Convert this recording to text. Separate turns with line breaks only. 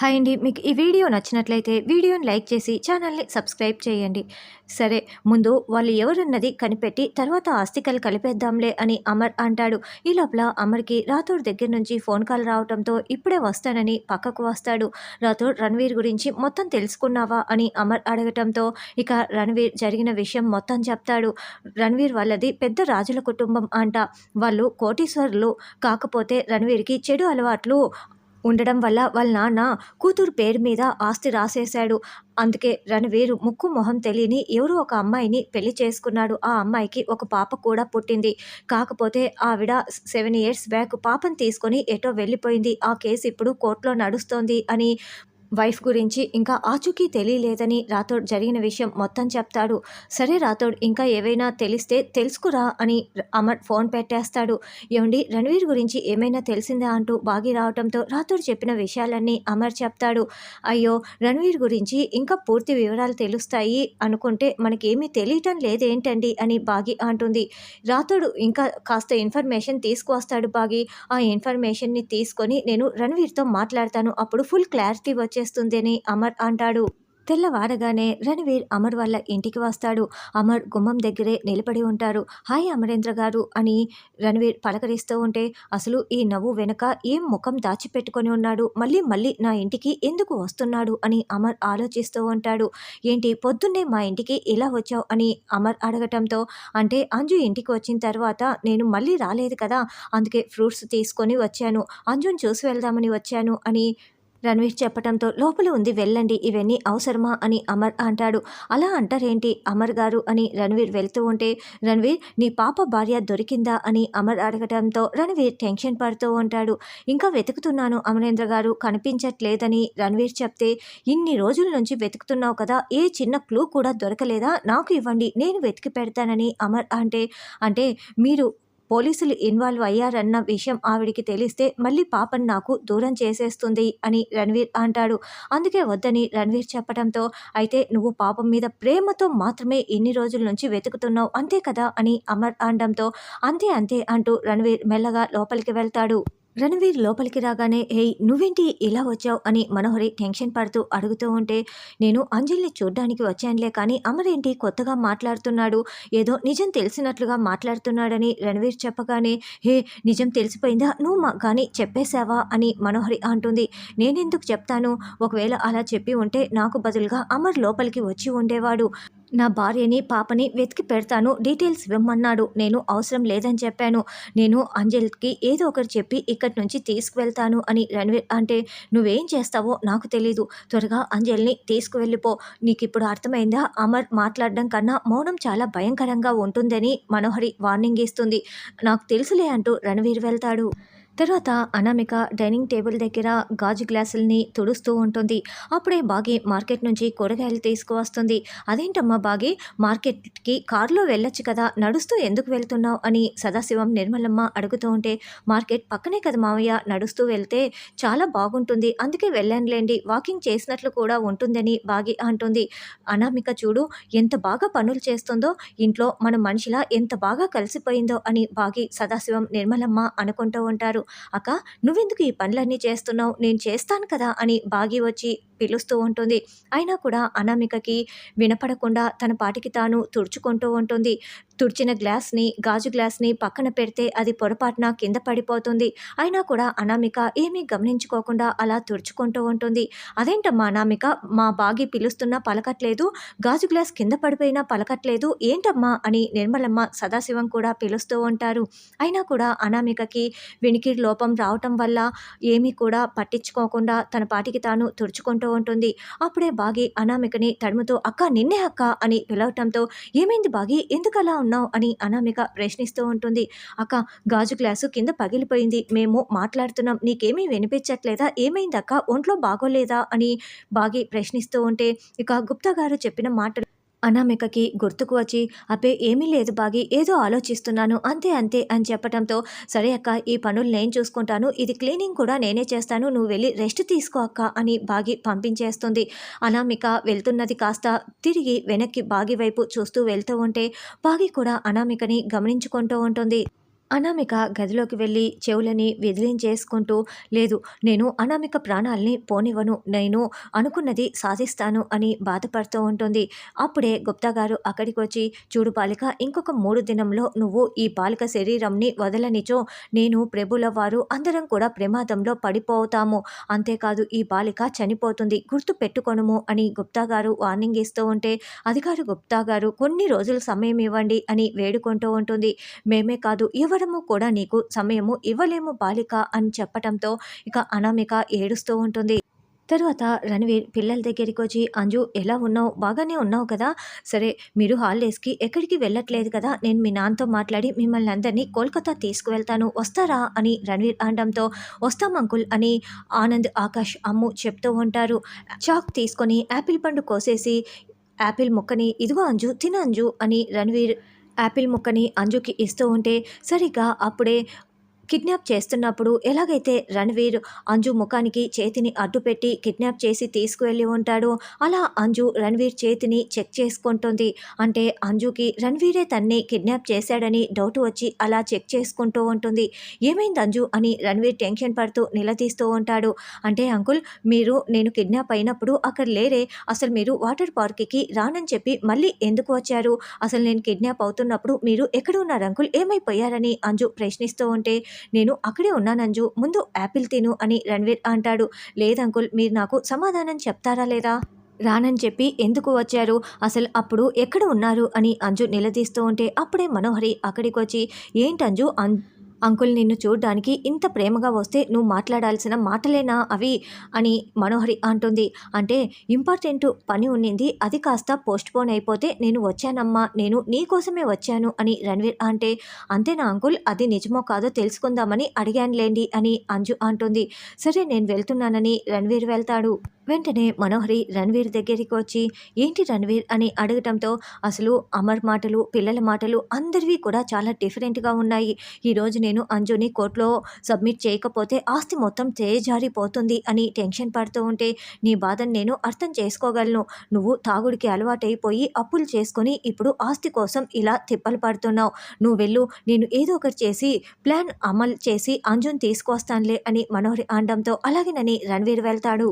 Hi అండి మీకు ఈ వీడియో నచ్చినట్లయితే వీడియోని లైక్ చేసి ఛానల్ని సబ్స్క్రైబ్ చేయండి. సరే ముందు వాళ్ళు ఎవరున్నది కనిపెట్టి తర్వాత ఆస్తికలు కలిపేద్దాంలే అని అమర్ అంటాడు. ఈ లోపల అమర్కి రాథోడ్ దగ్గర నుంచి ఫోన్ కాల్ రావడంతో ఇప్పుడే వస్తానని పక్కకు వస్తాడు. రాథోడ్ రణవీర్ గురించి మొత్తం తెలుసుకున్నావా అని అమర్ అడగటంతో ఇక రణవీర్ జరిగిన విషయం మొత్తం చెప్తాడు. రణవీర్ వాళ్ళది పెద్ద రాజుల కుటుంబం అంట. వాళ్ళు కోటీశ్వరులు కాకపోతే రణవీర్కి చెడు అలవాట్లు ఉండడం వల్ల వాళ్ళ నాన్న కూతురు పేరు మీద ఆస్తి రాసేశాడు. అందుకే రణవీర్ ముక్కు మొహం తెలియని ఎవరో ఒక అమ్మాయిని పెళ్ళి చేసుకున్నాడు. ఆ అమ్మాయికి ఒక పాప కూడా పుట్టింది. కాకపోతే ఆవిడ సెవెన్ ఇయర్స్ బ్యాక్ పాపను తీసుకొని ఎటో వెళ్ళిపోయింది. ఆ కేసు ఇప్పుడు కోర్టులో నడుస్తోంది అని వైఫ్ గురించి ఇంకా ఆచూకీ తెలియలేదని రాథోడ్ జరిగిన విషయం మొత్తం చెప్తాడు. సరే రాథోడ్ ఇంకా ఏవైనా తెలిస్తే తెలుసుకురా అని అమర్ ఫోన్ పెట్టేస్తాడు. ఏమండి రణవీర్ గురించి ఏమైనా తెలిసిందా అంటూ బాగి రావడంతో రాథోడ్ చెప్పిన విషయాలన్నీ అమర్ చెప్తాడు. అయ్యో రణవీర్ గురించి ఇంకా పూర్తి వివరాలు తెలుస్తాయి అనుకుంటే మనకేమీ తెలియటం లేదేంటండి అని బాగి అంటుంది. రాథోడు ఇంకా కాస్త ఇన్ఫర్మేషన్ తీసుకువస్తాడు బాగి. ఆ ఇన్ఫర్మేషన్ని తీసుకొని నేను రణవీర్తో మాట్లాడతాను. అప్పుడు ఫుల్ క్లారిటీ వచ్చే చేస్తుందని అమర్ అంటాడు. తెల్లవారగానే రణవీర్ అమర్ వాళ్ళ ఇంటికి వస్తాడు. అమర్ గుమ్మం దగ్గరే నిలబడి ఉంటారు. హాయ్ అమరేంద్ర గారు అని రణవీర్ పలకరిస్తూ ఉంటే అసలు ఈ నవ్వు వెనుక ఏం ముఖం దాచిపెట్టుకొని ఉన్నాడు? మళ్ళీ మళ్ళీ నా ఇంటికి ఎందుకు వస్తున్నాడు? అని అమర్ ఆలోచిస్తూ ఉంటాడు. ఏంటి పొద్దున్నే మా ఇంటికి ఇలా వచ్చావు? అని అమర్ అడగటంతో అంటే అంజు ఇంటికి వచ్చిన తర్వాత నేను మళ్ళీ రాలేదు కదా అందుకే ఫ్రూట్స్ తీసుకొని వచ్చాను. అంజుని చూసి వెళ్దామని వచ్చాను అని రణవీర్ చెప్పడంతో లోపల ఉంది వెళ్ళండి ఇవన్నీ అవసరమా అని అమర్ అంటాడు. అలా అంటారేంటి అమర్ గారు అని రణవీర్ వెళ్తూ ఉంటే రణవీర్ నీ పాప భార్య దొరికిందా అని అమర్ అడగడంతో రణవీర్ టెన్షన్ పడుతూ ఉంటాడు. ఇంకా వెతుకుతున్నాను అమరేంద్ర గారు కనిపించట్లేదని రణవీర్ చెప్తే ఇన్ని రోజుల నుంచి వెతుకుతున్నావు కదా ఏ చిన్న క్లూ కూడా దొరకలేదా? నాకు ఇవ్వండి నేను వెతికి పెడతానని అమర్ అంటే అంటే మీరు పోలీసులు ఇన్వాల్వ్ అయ్యారన్న విషయం ఆవిడికి తెలిస్తే మళ్ళీ పాపను నాకు దూరం చేసేస్తుంది అని రణవీర్ అంటాడు. అందుకే వద్దని రణవీర్ చెప్పడంతో అయితే నువ్వు పాపం మీద ప్రేమతో మాత్రమే ఇన్ని రోజుల నుంచి వెతుకుతున్నావు అంతే కదా? అని అమర్ అనడంతో అంతే అంతే అంటూ రణవీర్ మెల్లగా లోపలికి వెళ్తాడు. రణవీర్ లోపలికి రాగానే హేయ్ నువ్వేంటి ఇలా వచ్చావు? అని మనోహరి టెన్షన్ పడుతూ అడుగుతూ ఉంటే నేను అంజలిని చూడ్డానికి వచ్చానులే కానీ అమరేంటి కొత్తగా మాట్లాడుతున్నాడు? ఏదో నిజం తెలిసినట్లుగా మాట్లాడుతున్నాడని రణవీర్ చెప్పగానే హే నిజం తెలిసిపోయిందా? నువ్వు మా కానీ చెప్పేశావా? అని మనోహరి అంటుంది. నేనెందుకు చెప్తాను? ఒకవేళ అలా చెప్పి ఉంటే నాకు బదులుగా అమర్ లోపలికి వచ్చి ఉండేవాడు. నా భార్యని పాపని వెతికి పెడతాను డీటెయిల్స్ ఇవ్వమన్నాడు. నేను అవసరం లేదని చెప్పాను. నేను అంజలికి ఏదో ఒకటి చెప్పి ఇక్కడి నుంచి తీసుకువెళ్తాను అని రణవీర్ అంటే నువ్వేం చేస్తావో నాకు తెలీదు. త్వరగా అంజలిని తీసుకువెళ్ళిపో. నీకు ఇప్పుడు అర్థమైందా? అమర్ మాట్లాడడం కన్నా మౌనం చాలా భయంకరంగా ఉంటుందని మనోహరి వార్నింగ్ ఇస్తుంది. నాకు తెలుసులే అంటూ రణవీర్ వెళ్తాడు. తర్వాత అనామిక డైనింగ్ టేబుల్ దగ్గర గాజు గ్లాసుల్ని తుడుస్తూ ఉంటుంది. అప్పుడే బాగి మార్కెట్ నుంచి కూరగాయలు తీసుకువస్తుంది. అదేంటమ్మా బాగి మార్కెట్కి కారులో వెళ్ళొచ్చు కదా నడుస్తూ ఎందుకు వెళ్తున్నావు? అని సదాశివం నిర్మలమ్మ అడుగుతూ ఉంటే మార్కెట్ పక్కనే కదా మావయ్య నడుస్తూ వెళ్తే చాలా బాగుంటుంది. అందుకే వెళ్ళానులేండి వాకింగ్ చేసినట్లు కూడా ఉంటుందని బాగి అంటుంది. అనామిక చూడు ఎంత బాగా పనులు చేస్తుందో ఇంట్లో మన మనిషిలా ఎంత బాగా కలిసిపోయిందో అని బాగి సదాశివం నిర్మలమ్మ అనుకుంటూ ఉంటారు. అక్క నువ్వెందుకు ఈ పనులన్నీ చేస్తున్నావు? నేను చేస్తాను కదా అని బాగి వచ్చి పిలుస్తూ ఉంటుంది. అయినా కూడా అనామికకి వినపడకుండా తన పాటికి తాను తుడుచుకుంటూ ఉంటుంది. తుడిచిన గ్లాస్ని గాజు గ్లాస్ని పక్కన పెడితే అది పొరపాటున కింద పడిపోతుంది. అయినా కూడా అనామిక ఏమీ గమనించుకోకుండా అలా తుడుచుకుంటూ ఉంటుంది. అదేంటమ్మా అనామిక? మా బాగి పిలుస్తున్నా పలకట్లేదు. గాజు గ్లాస్ కింద పడిపోయినా పలకట్లేదు. ఏంటమ్మా అని నిర్మలమ్మ సదాశివం కూడా పిలుస్తూ ఉంటారు. అయినా కూడా అనామికకి వినికిడి లోపం రావటం వల్ల ఏమీ కూడా పట్టించుకోకుండా తన పాటికి తాను తుడుచుకుంటూ ఉంటుంది. అప్పుడే బాగి అనామికని తడుముతో అక్క నిన్నే అక్క అని పిలవటంతో ఏమైంది బాగి? ఎందుకలా అలా ఉన్నావు అని అనామిక ప్రశ్నిస్తూ ఉంటుంది. అక్క గాజు గ్లాసు కింద పగిలిపోయింది. మేము మాట్లాడుతున్నాం. నీకేమీ వినిపించట్లేదా? ఏమైంది అక్క? ఒంట్లో బాగోలేదా? అని బాగి ప్రశ్నిస్తూ ఉంటే ఇక గుప్తా గారు చెప్పిన మాటలు అనామికకి గుర్తుకు వచ్చి అబ్బే ఏమీ లేదు బాగి ఏదో ఆలోచిస్తున్నాను అంతే అంతే అని చెప్పడంతో సరే అక్క ఈ పనులు నేను చూసుకుంటాను ఇది క్లీనింగ్ కూడా నేనే చేస్తాను నువ్వు వెళ్ళి రెస్ట్ తీసుకో అక్క అని బాగి పంపించేస్తుంది. అనామిక వెళ్తున్నది కాస్త తిరిగి వెనక్కి బాగి వైపు చూస్తూ వెళ్తూ ఉంటే బాగి కూడా అనామికని గమనించుకుంటూ ఉంటుంది. అనామిక గదిలోకి వెళ్ళి చెవులని విదిలించేసుకుంటూ లేదు నేను అనామిక ప్రాణాల్ని పోనివ్వను నేను అనుకున్నది సాధిస్తాను అని బాధపడుతూ ఉంటుంది. అప్పుడే గుప్తా గారు అక్కడికి వచ్చి చూడు బాలిక ఇంకొక మూడు దినంలో నువ్వు ఈ బాలిక శరీరంని వదలనిచో నేను ప్రభుల వారు అందరం కూడా ప్రమాదంలో పడిపోతాము. అంతేకాదు ఈ బాలిక చనిపోతుంది గుర్తు పెట్టుకొనుము అని గుప్తా గారు వార్నింగ్ ఇస్తూ ఉంటే అధికారి గుప్తా గారు కొన్ని రోజులు సమయం ఇవ్వండి అని వేడుకుంటూ ఉంటుంది. మేమే కాదు ఎవరు ఎవరము కూడా నీకు సమయము ఇవ్వలేము బాలిక అని చెప్పటంతో ఇక అనామిక ఏడుస్తూ ఉంటుంది. తరువాత రణవీర్ పిల్లల దగ్గరికి వచ్చి అంజు ఎలా ఉన్నావు? బాగానే ఉన్నావు కదా? సరే మీరు హాలిడేస్కి ఎక్కడికి వెళ్ళట్లేదు కదా? నేను మీ నాన్నతో మాట్లాడి మిమ్మల్ని అందరినీ కోల్కతా తీసుకువెళ్తాను. వస్తారా? అని రణవీర్ అనడంతో వస్తాం అంకుల్ అని ఆనంద్ ఆకాష్ అమ్ము చెప్తూ ఉంటారు. చాక్ తీసుకొని యాపిల్ పండు కోసేసి యాపిల్ ముక్కని ఇదిగో అంజు తిన అంజు అని రణవీర్ యాపిల్ ముక్కని అంజుకి ఇస్తూ ఉంటే సరిగ్గా అప్పుడే కిడ్నాప్ చేస్తున్నప్పుడు ఎలాగైతే రణవీర్ అంజు ముఖానికి చేతిని అడ్డుపెట్టి కిడ్నాప్ చేసి తీసుకువెళ్ళి ఉంటాడో అలా అంజు రణవీర్ చేతిని చెక్ చేసుకుంటుంది. అంటే అంజుకి రణవీరే తన్ని కిడ్నాప్ చేశాడని డౌట్ వచ్చి అలా చెక్ చేసుకుంటూ ఉంటుంది. ఏమైంది అంజు అని రణవీర్ టెన్షన్ పడుతూ నిలదీస్తూ ఉంటాడు. అంటే అంకుల్ మీరు నేను కిడ్నాప్ అయినప్పుడు అక్కడ లేరే అసలు మీరు వాటర్ పార్క్కి రానని చెప్పి మళ్ళీ ఎందుకు వచ్చారు? అసలు నేను కిడ్నాప్ అవుతున్నప్పుడు మీరు ఎక్కడ ఉన్నారు అంకుల్? ఏమైపోయారని అంజు ప్రశ్నిస్తూ ఉంటే నేను అక్కడే ఉన్నాను అంజు ముందు యాపిల్ తిను అని రణ్వీర్ అంటాడు. లేదంకుల్ మీరు నాకు సమాధానం చెప్తారా లేదా? రానని చెప్పి ఎందుకు వచ్చారు? అసలు అప్పుడు ఎక్కడ ఉన్నారు? అని అంజు నిలదీస్తూ ఉంటే అప్పుడే మనోహరి అక్కడికి వచ్చి ఏంటంజు అం అంకుల్ నిన్ను చూడడానికి ఇంత ప్రేమగా వస్తే నువ్వు మాట్లాడాల్సిన మాటలేనా అవి? అని మనోహరి అంటుంది. అంటే ఇంపార్టెంట్ పని ఉన్నింది అది కాస్త పోస్ట్ పోన్ అయిపోతే నేను వచ్చానమ్మా నేను నీ కోసమే వచ్చాను అని రణ్వీర్ అంటే అంతేనా అంకుల్? అది నిజమో కాదో తెలుసుకుందామని అడిగానులేండి అని అంజు అంటుంది. సరే నేను వెళ్తున్నానని రణ్వీర్ వెళ్తాడు. వెంటనే మనోహరి రణ్వీర్ దగ్గరికి వచ్చి ఏంటి రణ్వీర్? అని అడగటంతో అసలు అమర్ మాటలు పిల్లల మాటలు అందరివి కూడా చాలా డిఫరెంట్గా ఉన్నాయి. ఈరోజు నేను నేను అంజుని కోర్టులో సబ్మిట్ చేయకపోతే ఆస్తి మొత్తం చేజారిపోతుంది అని టెన్షన్ పడుతూ ఉంటే నీ బాధను నేను అర్థం చేసుకోగలను. నువ్వు తాగుడికి అలవాటైపోయి అప్పులు చేసుకొని ఇప్పుడు ఆస్తి కోసం ఇలా తిప్పలు పడుతున్నావు. నువ్వు వెళ్ళు నేను ఏదో ఒకటి చేసి ప్లాన్ అమలు చేసి అంజుని తీసుకొస్తానులే అని మనోహరి అనడంతో అలాగేనని రణవీర్ వెళ్తాడు.